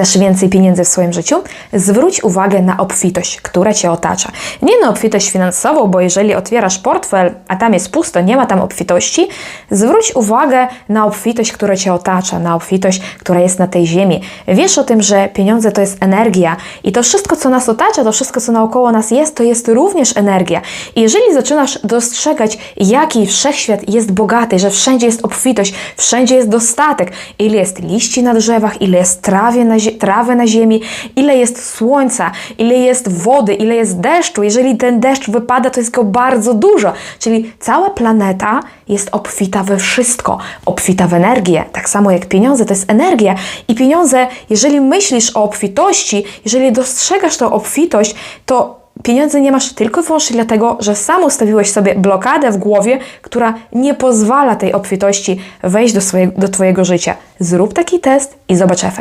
Chcesz więcej pieniędzy w swoim życiu? Zwróć uwagę na obfitość, która Cię otacza. Nie na obfitość finansową, bo jeżeli otwierasz portfel, a tam jest pusto, nie ma tam obfitości, zwróć uwagę na obfitość, która Cię otacza, na obfitość, która jest na tej ziemi. Wiesz o tym, że pieniądze to jest energia i to wszystko, co nas otacza, to wszystko, co naokoło nas jest, to jest również energia. I jeżeli zaczynasz dostrzegać, jaki wszechświat jest bogaty, że wszędzie jest obfitość, wszędzie jest dostatek, ile jest liści na drzewach, ile jest trawy na, zie- trawy na ziemi, ile jest słońca, ile jest wody, ile jest deszczu. Jeżeli ten deszcz wypada, to jest go bardzo dużo. Czyli cała planeta jest obfita we wszystko, obfita w energię. Tak samo jak pieniądze, to jest energia. I pieniądze, jeżeli myślisz o obfitości, jeżeli dostrzegasz tą obfitość, to Pieniądze nie masz tylko i wyłącznie dlatego, że sam ustawiłeś sobie blokadę w głowie, która nie pozwala tej obfitości wejść do, swojego, do Twojego życia. Zrób taki test i zobacz efekt.